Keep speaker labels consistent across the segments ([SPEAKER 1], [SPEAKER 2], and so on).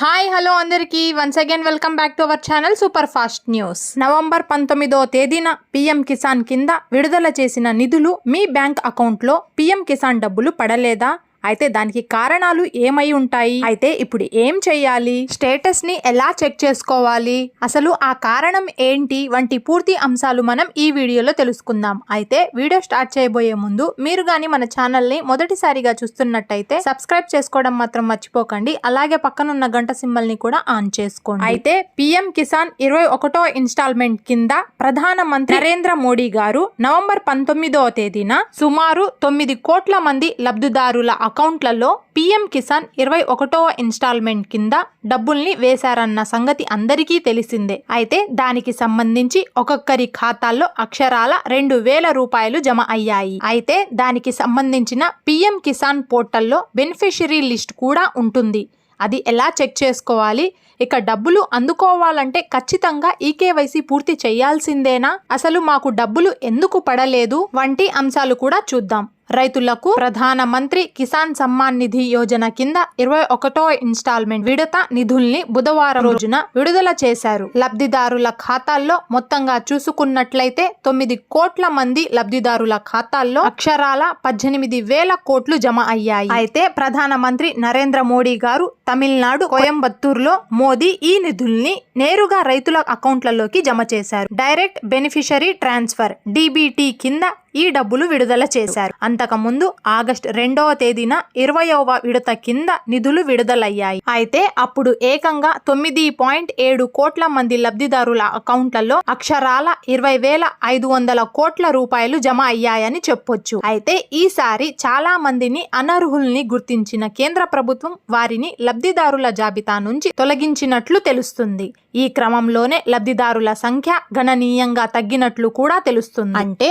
[SPEAKER 1] Hi hello అందరికీ. Once again welcome back to our channel super fast news November పంతొమ్మిదో తేదీన PM Kisan కింద విడుదల చేసిన నిధులు మీ బ్యాంక్ అకౌంట్లో పీఎం కిసాన్ డబ్బులు పడలేదా? అయితే దానికి కారణాలు ఏమై ఉంటాయి? అయితే ఇప్పుడు ఏం చెయ్యాలి? స్టేటస్ని ఎలా చెక్ చేసుకోవాలి? అసలు ఆ కారణం ఏంటి? వంటి పూర్తి అంశాలు మనం ఈ వీడియోలో తెలుసుకుందాం. అయితే వీడియో స్టార్ట్ చేయబోయే ముందు మీరు గాని మన ఛానల్ని మొదటిసారిగా చూస్తున్నట్టయితే సబ్స్క్రైబ్ చేసుకోవడం మాత్రం మర్చిపోకండి. అలాగే పక్కనున్న గంట సింబల్ని కూడా ఆన్ చేసుకోండి. అయితే పిఎం కిసాన్ ఇరవై ఒకటో ఇన్స్టాల్మెంట్ కింద ప్రధాన మంత్రి నరేంద్ర మోడీ గారు నవంబర్ పంతొమ్మిదవ తేదీన సుమారు తొమ్మిది కోట్ల మంది లబ్ధిదారుల అకౌంట్లలో పీఎం కిసాన్ ఇరవై ఒకటవ ఇన్స్టాల్మెంట్ కింద డబ్బుల్ని వేశారన్న సంగతి అందరికీ తెలిసిందే. అయితే దానికి సంబంధించి ఒక్కొక్కరి ఖాతాల్లో అక్షరాల రెండు వేల రూపాయలు జమ అయ్యాయి. అయితే దానికి సంబంధించిన పీఎం కిసాన్ పోర్టల్లో బెనిఫిషరీ లిస్ట్ కూడా ఉంటుంది. అది ఎలా చెక్ చేసుకోవాలి? ఇక డబ్బులు అందుకోవాలంటే ఖచ్చితంగా ఈకేవైసీ పూర్తి చేయాల్సిందేనా? అసలు మాకు డబ్బులు ఎందుకు పడలేదు? వంటి అంశాలు కూడా చూద్దాం. రైతులకు ప్రధాన మంత్రి కిసాన్ సమ్మాన్ నిధి యోజన కింద ఇరవై ఒకటో ఇన్స్టాల్మెంట్ విడత నిధుల్ని బుధవారం రోజున విడుదల చేశారు. లబ్ధిదారుల ఖాతాల్లో మొత్తంగా చూసుకున్నట్లయితే తొమ్మిది కోట్ల మంది లబ్ధిదారుల ఖాతాల్లో అక్షరాల పద్దెనిమిది వేల కోట్లు జమ అయ్యాయి. అయితే ప్రధాన మంత్రి నరేంద్ర మోడీ గారు తమిళనాడు కోయంబత్తూరులో మోదీ ఈ నిధుల్ని నేరుగా రైతుల అకౌంట్లలోకి జమ చేశారు. డైరెక్ట్ బెనిఫిషరీ ట్రాన్స్ఫర్ డిబిటి కింద ఈ డబ్బులు విడుదల చేశారు. అంతకుముందు ఆగస్టు రెండవ తేదీన ఇరవయవ విడత కింద నిధులు విడుదలయ్యాయి. అయితే అప్పుడు ఏకంగా తొమ్మిది పాయింట్ ఏడు కోట్ల మంది లబ్ధిదారుల అకౌంట్లలో అక్షరాల ఇరవై వేల ఐదు వందల కోట్ల రూపాయలు జమ అయ్యాయని చెప్పొచ్చు. అయితే ఈసారి చాలా మందిని అనర్హుల్ని గుర్తించిన కేంద్ర ప్రభుత్వం వారిని లబ్ధిదారుల జాబితా నుంచి తొలగించినట్లు తెలుస్తుంది. ఈ క్రమంలోనే లబ్ధిదారుల సంఖ్య గణనీయంగా తగ్గినట్లు కూడా తెలుస్తుంది. అంటే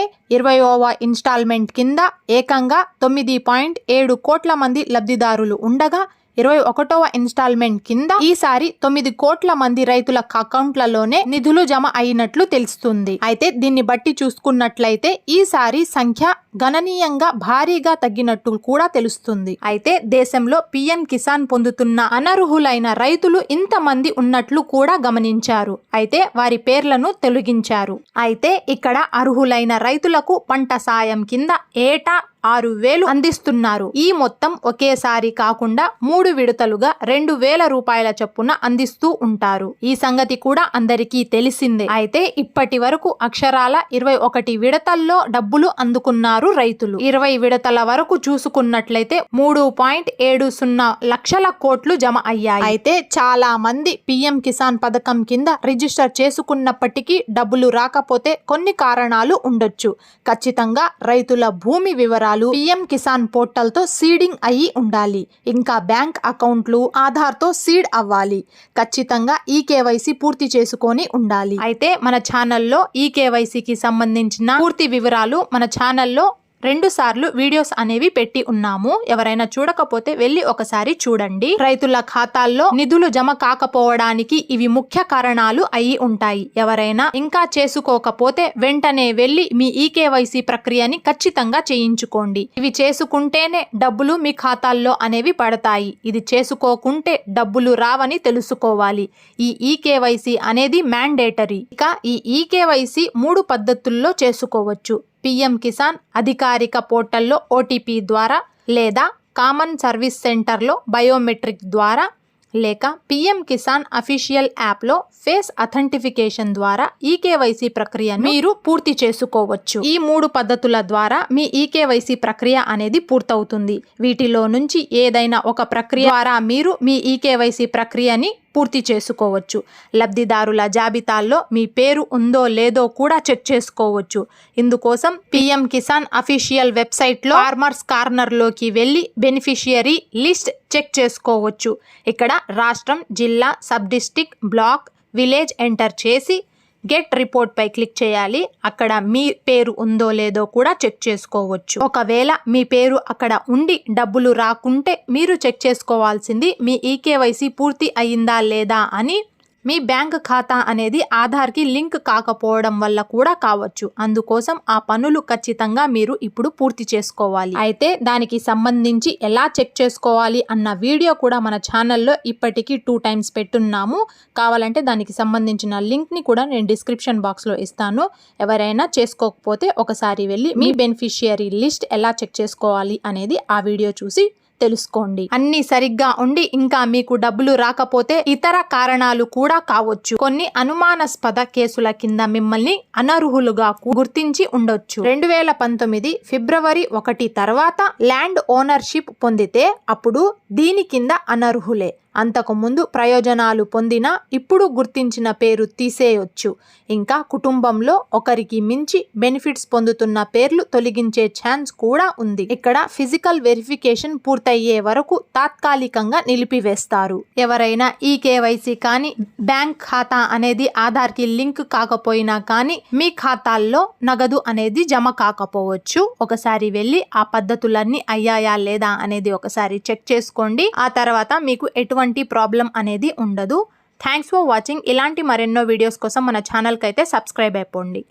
[SPEAKER 1] ఇరవయవ ఇన్స్టాల్మెంట్ కింద ఏకంగా తొమ్మిది పాయింట్ ఏడు కోట్ల మంది లబ్ధిదారులు ఉండగా ఇరవై ఒకటవ ఇన్స్టాల్మెంట్ కింద ఈసారి తొమ్మిది కోట్ల మంది రైతుల అకౌంట్లలోనే నిధులు జమ అయినట్లు తెలుస్తుంది. అయితే దీన్ని బట్టి చూసుకున్నట్లయితే ఈసారి సంఖ్య గణనీయంగా భారీగా తగ్గినట్టు కూడా తెలుస్తుంది. అయితే దేశంలో పిఎం కిసాన్ పొందుతున్న అనర్హులైన రైతులు ఇంతమంది ఉన్నట్లు కూడా గమనించారు. అయితే వారి పేర్లను తొలగించారు. అయితే ఇక్కడ అర్హులైన రైతులకు పంట సాయం కింద ఏటా ఆరు వేలు అందిస్తున్నారు. ఈ మొత్తం ఒకేసారి కాకుండా మూడు విడతలుగా రెండు వేల రూపాయల చొప్పున అందిస్తూ ఉంటారు. ఈ సంగతి కూడా అందరికీ తెలిసిందే. అయితే ఇప్పటి వరకు అక్షరాల ఇరవై ఒకటి విడతల్లో డబ్బులు అందుకున్నారు రైతులు. ఇరవై విడతల వరకు చూసుకున్నట్లయితే మూడు పాయింట్ ఏడు సున్నా లక్షల కోట్లు జమ అయ్యాయి. అయితే చాలా మంది పిఎం కిసాన్ పథకం కింద రిజిస్టర్ చేసుకున్నప్పటికీ డబ్బులు రాకపోతే కొన్ని కారణాలు ఉండొచ్చు. ఖచ్చితంగా రైతుల భూమి వివరాలు పిఎం కిసాన్ పోర్టల్తో సీడింగ్ అయి ఉండాలి. ఇంకా బ్యాంక్ అకౌంట్లు ఆధార్తో సీడ్ అవ్వాలి. ఖచ్చితంగా ఈ కేవైసీ పూర్తి చేసుకొని ఉండాలి. అయితే మన ఛానల్లో ఈ కేవైసీకి సంబంధించిన పూర్తి వివరాలు మన ఛానల్లో రెండుసార్లు వీడియోస్ అనేవి పెట్టి ఉన్నాము. ఎవరైనా చూడకపోతే వెళ్ళి ఒకసారి చూడండి. రైతుల ఖాతాల్లో నిధులు జమ కాకపోవడానికి ఇవి ముఖ్య కారణాలు అయి ఉంటాయి. ఎవరైనా ఇంకా చేసుకోకపోతే వెంటనే వెళ్ళి మీ ఈకేవైసీ ప్రక్రియని ఖచ్చితంగా చేయించుకోండి. ఇవి చేసుకుంటేనే డబ్బులు మీ ఖాతాల్లో అనేవి పడతాయి. ఇది చేసుకోకుంటే డబ్బులు రావని తెలుసుకోవాలి. ఈ ఈకేవైసీ అనేది మ్యాండేటరీ. ఇక ఈ ఈకేవైసీ మూడు పద్ధతుల్లో చేసుకోవచ్చు. పిఎం కిసాన్ అధికారిక పోర్టల్లో ఓటీపీ ద్వారా లేదా కామన్ సర్వీస్ సెంటర్లో బయోమెట్రిక్ ద్వారా లేక పిఎం కిసాన్ అఫీషియల్ యాప్లో ఫేస్ అథెంటిఫికేషన్ ద్వారా ఈకేవైసీ ప్రక్రియను మీరు పూర్తి చేసుకోవచ్చు. ఈ మూడు పద్ధతుల ద్వారా మీ ఈకేవైసీ ప్రక్రియ అనేది పూర్తవుతుంది. వీటిలో నుంచి ఏదైనా ఒక ప్రక్రియ ద్వారా మీరు మీ ఈకేవైసీ ప్రక్రియని పూర్తి చేసుకోవచ్చు. లబ్ధిదారుల జాబితాల్లో మీ పేరు ఉందో లేదో కూడా చెక్ చేసుకోవచ్చు. ఇందుకోసం పిఎం కిసాన్ అఫీషియల్ వెబ్సైట్లో ఫార్మర్స్ కార్నర్లోకి వెళ్ళి బెనిఫిషియరీ లిస్ట్ చెక్ చేసుకోవచ్చు. ఇక్కడ రాష్ట్రం జిల్లా sub district block village enter చేసి గెట్ రిపోర్ట్ పై క్లిక్ చేయాలి. అక్కడ మీ పేరు ఉందో లేదో కూడా చెక్ చేసుకోవచ్చు. ఒకవేళ మీ పేరు అక్కడ ఉండి డబ్బులు రాకుంటే మీరు చెక్ చేసుకోవాల్సింది మీ ఈకేవైసీ పూర్తి అయిందా లేదా అని మీ బ్యాంక్ ఖాతా అనేది ఆధార్కి లింక్ కాకపోవడం వల్ల కూడా కావచ్చు. అందుకోసం ఆ పనులు ఖచ్చితంగా మీరు ఇప్పుడు పూర్తి చేసుకోవాలి. అయితే దానికి సంబంధించి ఎలా చెక్ చేసుకోవాలి అన్న వీడియో కూడా మన ఛానల్లో ఇప్పటికీ టూ టైమ్స్ పెట్టున్నాము. కావాలంటే దానికి సంబంధించిన లింక్ని కూడా నేను డిస్క్రిప్షన్ బాక్స్లో ఇస్తాను. ఎవరైనా చేసుకోకపోతే ఒకసారి వెళ్ళి మీ బెనిఫిషియరీ లిస్ట్ ఎలా చెక్ చేసుకోవాలి అనేది ఆ వీడియో చూసి తెలుసుకోండి. అన్ని సరిగ్గా ఉండి ఇంకా మీకు డబ్బులు రాకపోతే ఇతర కారణాలు కూడా కావచ్చు. కొన్ని అనుమానాస్పద కేసుల కింద మిమ్మల్ని అనర్హులుగా గుర్తించి ఉండొచ్చు. రెండు వేల పంతొమ్మిది ఫిబ్రవరి ఒకటి తర్వాత ల్యాండ్ ఓనర్షిప్ పొందితే అప్పుడు దీని కింద అనర్హులే. అంతకుముందు ప్రయోజనాలు పొందినా ఇప్పుడు గుర్తించిన పేరు తీసేయొచ్చు. ఇంకా కుటుంబంలో ఒకరికి మించి బెనిఫిట్స్ పొందుతున్న పేర్లు తొలగించే ఛాన్స్ కూడా ఉంది. ఇక్కడ ఫిజికల్ వెరిఫికేషన్ పూర్తయ్యే వరకు తాత్కాలికంగా నిలిపివేస్తారు. ఎవరైనా ఈ కేవైసీ కానీ బ్యాంక్ ఖాతా అనేది ఆధార్కి లింక్ కాకపోయినా కానీ మీ ఖాతాల్లో నగదు అనేది జమ కాకపోవచ్చు. ఒకసారి వెళ్ళి ఆ పద్ధతులన్నీ అయ్యాయా లేదా అనేది ఒకసారి చెక్ చేసుకోండి. ఆ తర్వాత మీకు ఎటువంటి ఎటువంటి ప్రాబ్లం అనేది ఉండదు. థ్యాంక్స్ ఫర్ వాచింగ్ ఇలాంటి మరెన్నో వీడియోస్ కోసం మన ఛానల్కి అయితే సబ్స్క్రైబ్ అయిపోండి.